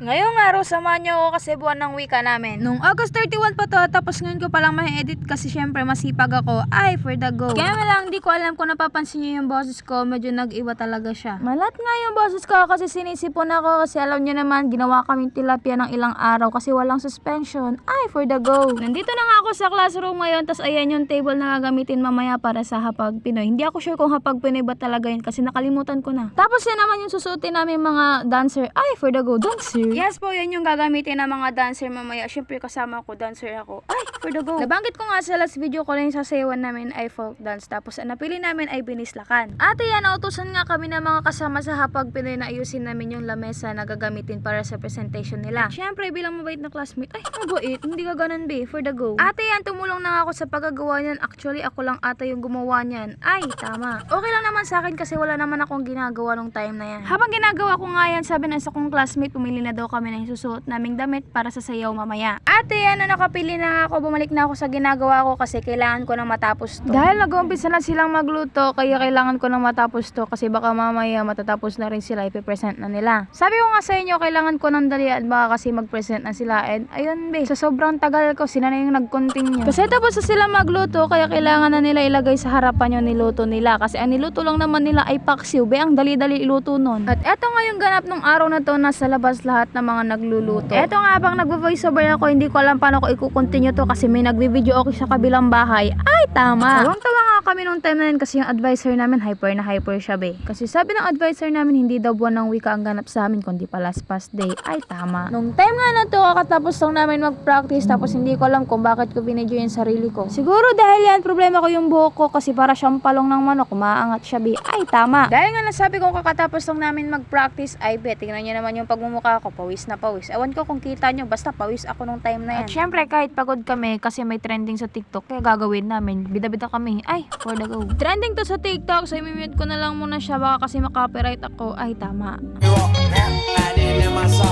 Ngayong araw, samahan niyo ako kasi buwan ng wika namin. Nung August 31 pa to, tapos ngayon ko palang ma-edit kasi syempre masipag ako. Ay, for the go. Kaya nga lang, di ko alam kung napapansin niyo yung boses ko, medyo nag-iba talaga siya. Malat nga yung boses ko kasi sinisipon ako kasi alam niyo naman, ginawa kaming tilapia ng ilang araw kasi walang suspension. Ay, for the go. Nandito na nga ako sa classroom ngayon, tas ayan yung table na gagamitin mamaya para sa hapag Pinoy. Hindi ako sure kung hapag Pinoy ba talaga yun kasi nakalimutan ko na. Tapos yan naman yung susuotin namin mga dancer. Ay, for the go, dancer. Yes po, yan yung gagamitin ng mga dancer mamaya. Siyempre kasama ko, dancer ako. Ay, for the go. Nabanggit ko nga sa last video ko na yung sasayawan namin ay folk dance. Tapos ang napili namin ay binislakan. Ate yan, nautusan nga kami ng mga kasama sa hapag Pinoy na ayusin namin yung lamesa na gagamitin para sa presentation nila. Siyempre, bilang mabait na classmate, ay, mabait, hindi ka ganun be, for the go. Ate yan, tumulong na nga ako sa paggagawa niyan. Actually, ako lang ata yung gumawa niyan. Ay, tama. Okay lang naman sa akin kasi wala naman akong ginagawa nung time na yan. Habang ginagawa ko nga yan, sabi ng isa kong classmate, pumili na daw kami ng susuot naming damit para sa sayaw mamaya. Ate, na nakapili na ako, bumalik na ako sa ginagawa ko kasi kailangan ko na matapos to. Dahil nag-umpisa na silang magluto, kaya kailangan ko na matapos to kasi baka mamaya matatapos na rin sila, ipipresent na nila. Sabi ko nga sa inyo, kailangan ko ng dalian, baka kasi mag-present na sila. And ayun be, sa sobrang tagal ko, sila na yung nag-continue. Kasi tapos na sila magluto, kaya kailangan na nila ilagay sa harapan yung niluto nila. Kasi ang niluto lang naman nila ay paksiw, be, ang dali-dali iluto nun. At eto nga yung ganap ng araw na to, nasa labas lahat ng mga nagluluto. Eto nga, habang nagvo-voiceover ako, hindi ko alam paano ko i-continue to kasi may nagbi-video ako sa kabilang bahay. Ay, tama! Tawang-tawa nga kami nung time na yun kasi yung advisor namin hyper na hyper siya, be. Kasi sabi ng advisor namin, hindi daw buwan ng wika ang ganap sa amin, kundi pa last past day. Ay, tama. Nung time nga na to, kakatapos lang namin mag-practice, tapos hindi ko alam kung bakit ko binidyo yung sarili ko. Siguro dahil yan, problema ko yung buhok ko kasi para siyang palong ng manok, umaangat siya, be. Ay, tama. Dahil nga nasabi ko kakatapos lang namin mag-practice, ay, be, tingnan nyo naman yung pagmumukha ko, pawis na pawis. Ewan ko kung kita nyo, basta pawis ako nung time na yan. At syempre, kahit pagod kami, kasi may trending sa TikTok, kaya gagawin namin. Bida-bida kami. Ay, for the go. Trending to sa TikTok, so imimute ko na lang muna siya, baka kasi makopyright ako. Ay, tama.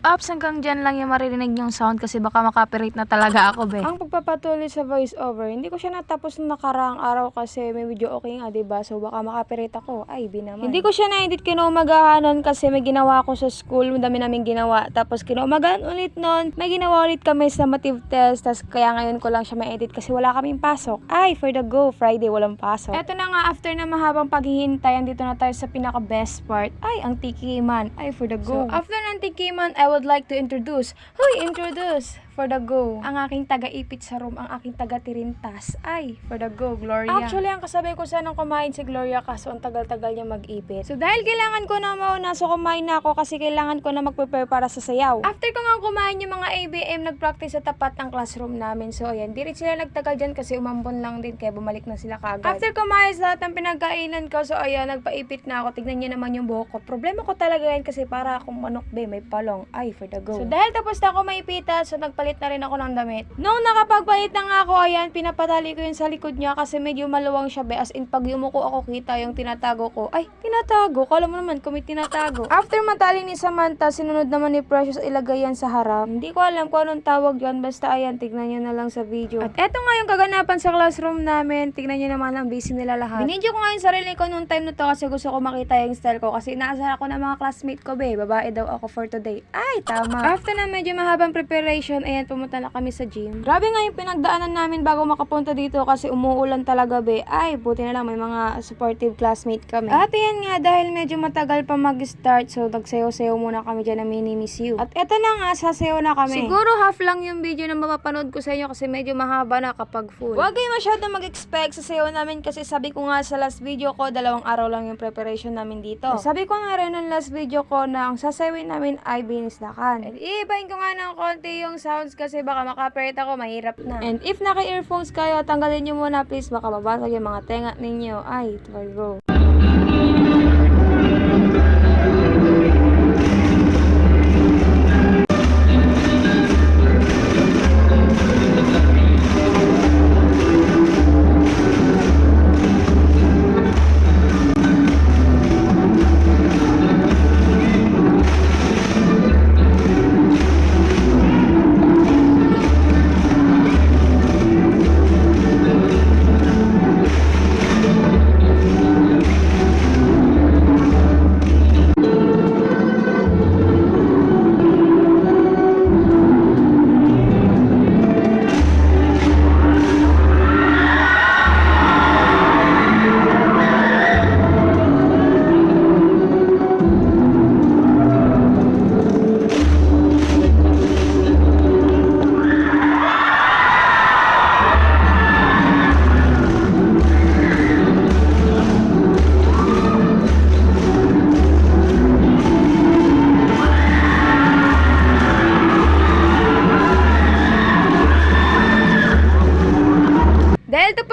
Ups, hanggang dyan lang yung maririnig yung sound kasi baka makopyright na talaga ako, be. Ang pagpapatuloy sa voice over, hindi ko siya natapos nung nakaraang araw kasi may video okay nga, diba? So baka makopyright ako. Ay, di naman. Hindi ko siya na-edit kinaumagahanon kasi may ginawa ako sa school, madami namin ginawa. Tapos kinaumagahan ulit nun, may ginawa ulit kami sa motive test, tas kaya ngayon ko lang siya ma-edit kasi wala kaming pasok. Ay, for the go, Friday walang pasok. Eto na nga, after na mahabang paghihintay, andito na tayo sa pinaka best part. Ay, ang tikiman. Ay, for the go. So, after ng tikiman, I would like to introduce. Hoy, introduce! For the go. Ang aking taga-ipit sa room, ang aking taga-tirintas. Ay, for the go, Gloria. Actually, ang kasabay ko sanang kumain si Gloria kaso ang tagal-tagal niya mag-ipit. So, dahil kailangan ko na mauna, so kumain na ako kasi kailangan ko na mag-prepare para sa sayaw. After ko nga kumain yung mga ABM, nag-practice sa tapat ng classroom namin. So, ayan, di rin sila nagtagal dyan kasi umambon lang din kaya bumalik na sila kagad. After kumain sa lahat ng pinagkainan ko, so ayan, nagpaipit na ako. Tignan niyo naman yung buhok ko. Problema ko talaga yan kasi para akong manok, be, may palong. Ay, for the go. So, dahil tapos na ako maipita, so nagpalit na rin ako ng damit. Nung nakapagpalit na nga ako, ayan, pinapatali ko yun sa likod niya kasi medyo maluwang siya, be. As in, pag yumuko ako, kita yung tinatago ko. Ay, tinatago? Kala mo naman, kung may tinatago. After matali ni Samantha, sinunod naman ni Precious ilagay yan sa harap. Hindi ko alam kung anong tawag yun, basta ayan, tignan nyo na lang sa video. At eto nga yung kaganapan sa classroom namin, tignan nyo naman ang busy nila lahat. Binidyo ko nga yung sarili ko nung time na to kasi gusto ko makita yung style ko kasi inaasar ako ng mga classmate ko, be. Babae daw ako for today. Ay, tama. After na medyo mahabang preparation, ayan, pumunta na kami sa gym. Grabe nga yung pinagdaanan namin bago makapunta dito kasi umuulan talaga, be. Ay, buti na lang may mga supportive classmate kami. At yan nga, dahil medyo matagal pa mag-start, so nagsayaw-sayaw muna kami dyan na mini miss you. At eto na nga, sasayaw na kami. Siguro half lang yung video na mapapanood ko sa inyo kasi medyo mahaba na kapag full. Huwag kayo masyado mag-expect sa sayaw namin kasi sabi ko nga sa last video ko, dalawang araw lang yung preparation namin dito. Sabi ko nga rin ng last video ko na ang sasayawin namin ay binislakan. And iibahin ko nga ng konti yung sounds kasi baka makapirate ako, mahirap na. And if naka-earphones kayo, tanggalin nyo muna please, baka mabasag yung mga tenga ninyo. Ay, for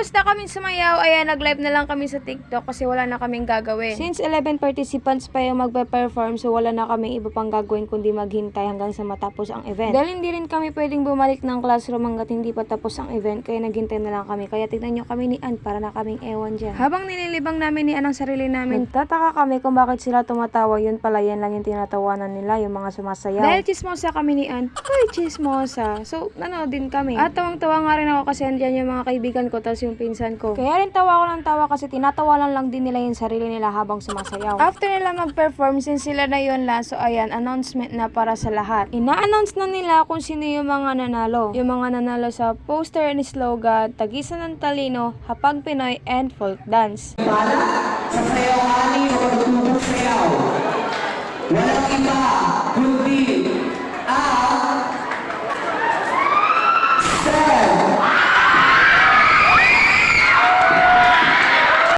Tapos na kami sumayaw, ayan, nag-live na lang kami sa TikTok kasi wala na kaming gagawin. Since 11 participants pa yung magpe-perform, so wala na kaming iba pang gagawin kundi maghintay hanggang sa matapos ang event. Dahil hindi rin kami pwedeng bumalik ng classroom hanggat hindi pa tapos ang event, kaya naghintay na lang kami. Kaya tignan nyo kami ni Ann para na kaming ewan dyan. Habang nililibang namin ni Ann ang sarili namin, nagtataka kami kung bakit sila tumatawa. Yun pala yan lang yung tinatawanan nila, yung mga sumasayaw. Dahil chismosa kami ni Ann, Uy, chismosa. So, nanood din kami. At tawang-tawa nga rin ako kasi andyan yung mga kaibigan ko, tapos yung pinsan ko. Kaya rin tawa ko ng tawa kasi tinatawanan lang din nila yung sarili nila habang sumasayaw. After nila mag-perform, since sila na yun lang, so ayan, announcement na para sa lahat. Ina-announce na nila kung sino yung mga nanalo. Yung mga nanalo sa poster and slogan, Tagisan ng Talino, Hapag Pinoy, and Folk Dance. sa sayaw-ani o sayaw. Walang iba kundi ang Steph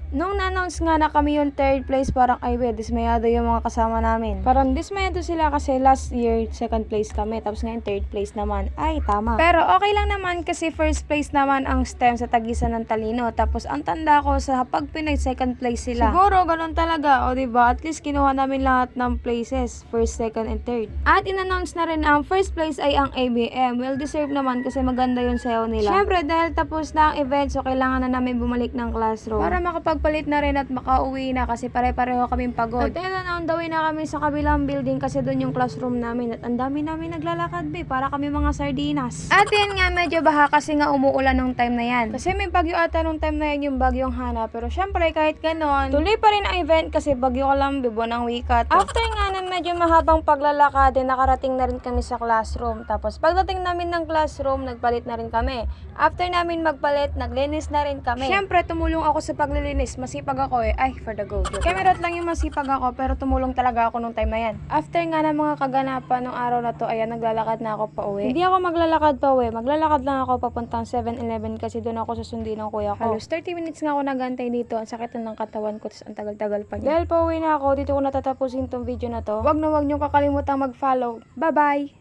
Nung na-announce nga na kami yung third place, parang ay we, dismayado yung mga kasama namin. Parang dismayado sila kasi last year, second place kami. Tapos ngayon, third place naman. Ay, tama. Pero okay lang naman kasi first place naman ang STEM sa Tagisan ng Talino. Tapos ang tanda ko sa Hapag Pinoy, second place sila. Siguro, ganun talaga. O, ba At least kinuha namin lahat ng places. First, second, and third. At in-announce na rin ang first place ay ang ABM. Well deserved naman kasi maganda yung sayaw nila. Siyempre, dahil tapos na ang event, so kailangan na namin bumalik ng classroom. Para makapagpalit na rin at makauwi na kasi pare-pareho kaming pagod. At ayun na, on the way na kami sa kabilang building kasi doon yung classroom namin at ang dami namin naglalakad be para kami mga sardinas. At yan nga, medyo baha kasi nga umuulan nung time na yan. Kasi may bagyo ata nung time na yan yung bagyong Hana. Pero syempre, kahit ganon, tuloy pa rin ang event kasi bagyo ka lang, bibo ng wikat. After nga ng medyo mahabang paglalakad, eh, nakarating na rin kami sa classroom. Tapos pagdating namin ng classroom, nagpalit na rin kami. After namin magpalit, naglinis na rin kami. Syempre, tumulong ako sa paglilinis. Masipag ako eh. Ay, for the go. Camerot lang yung masipag ako, pero tumulong talaga ako nung time na yan. After nga ng mga kaganapan nung araw na to, ayan, naglalakad na ako pa uwi. Hindi ako maglalakad pa uwi. Maglalakad lang ako papuntang 7-Eleven kasi doon ako susundin ng kuya ko. Halos 30 minutes nga ako nagantay dito. Ang sakit na ng katawan ko, tapos ang tagal-tagal pa niya. Dahil pa uwi na ako, dito ko natatapusin tong video na to. Wag na wag niyong kakalimutan mag-follow. Bye-bye!